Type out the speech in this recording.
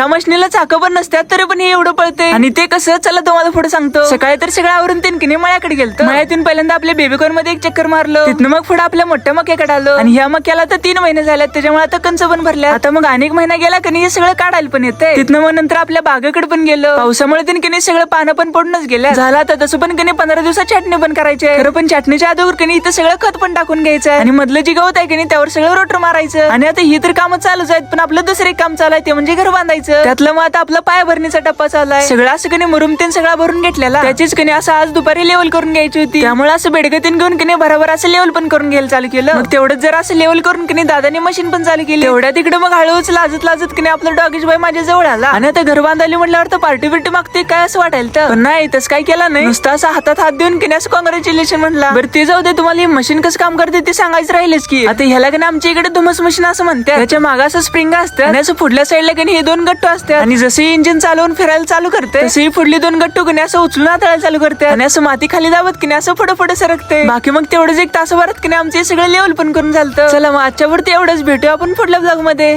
ह्या मशनीला चाक पण नसतात तरी पण हे एवढं पळते आणि ते कसं? चला तुम्हाला पुढे सांगतो. सकाळी तर सगळं आवरून तीन किने मळ्याकडे गेलतो. मळ्यातून पहिल्यांदा आपल्या बेबीकॉर्नमध्ये एक चक्कर मारलं. तिथनं मग पुढे आपल्या मोठ्या मक्याकडे आलो. आणि ह्या मक्याला तर तीन महिने झाल्यात त्याच्यामुळे आता कंच पण भरल्या आता मग अनेक महिना गेला की नाही हे सगळं काढायला पण येते तिथनं मग नंतर आपल्या बागेकडे पण गेलो. पावसामुळे तीन किने सगळं पानं पण पडूनच गेलं झाला आता तसं पण कनी पंधरा दिवसात चटणी पण करायचे खरं पण चटणीच्या अगोदर किने इथं सगळं खत पण टाकून घ्यायचं आणि मधलं जी गवत आहे की नाही त्यावर सगळं रोटर मारायचं. आणि आता ही तर कामं चालूच आहेत पण आपलं दुसरं एक काम चालू आहे ते म्हणजे घर बांधायचं. त्यातलं मग आता आपला पाय भरणीचा टप्पा चालू आहे सगळं असं कधी मुरुम तीन सगळा भरून घेतलेला. त्याचीच कधी असं आज दुपारी लेवल करून घ्यायची होती. त्यामुळे असं बेडगतीन घेऊन कधी बरोबर असं लेवल पण करून घ्यायला चालू केलं. मग तेवढंच जर असं लेवल करून कधी दादाने मशीन पण चालू केली. तेवढ्या तिकडे मग हळूच लाजत लाजत कधी आपला डॉगेश बाई माझ्या जवळ आला. आणि आता घर बांधायला म्हटल्यावर तर पार्टी बिर्टी मागते काय असं वाटायला तर? नाही तसं काय केलं नाही. नुसतं असं हातात हात देऊन की असं कॉंग्रॅच्युलेशन म्हटलं बरं ते जाऊ दे तुम्हाला ही मशीन कसं काम करते ते सांगायचं राहिलेच की. आता ह्याला की नाही आमच्या इकडे धुमस मशीन असं म्हणते त्याच्यामागे असं स्प्रिंग असतं. आणि असं पुढल्या साईडला की नाही हे दोन गट्टू असतात आणि जसे इंजिन चालवून फिरायला चालू करते तसे ही पुढली दोन गट्टू की नाही असं उचलून हाताळायला चालू करते आणि असं माती खाली दाबत की नाही असं पुढे पुढे सरकते बाकी मग तेवढंच एक तासाभरात की नाही आमचे सगळं लेवल पण करून झालं चला मग आजच्या पुरती एवढंच भेटूया आपण पुढल्या ब्लॉगमध्ये.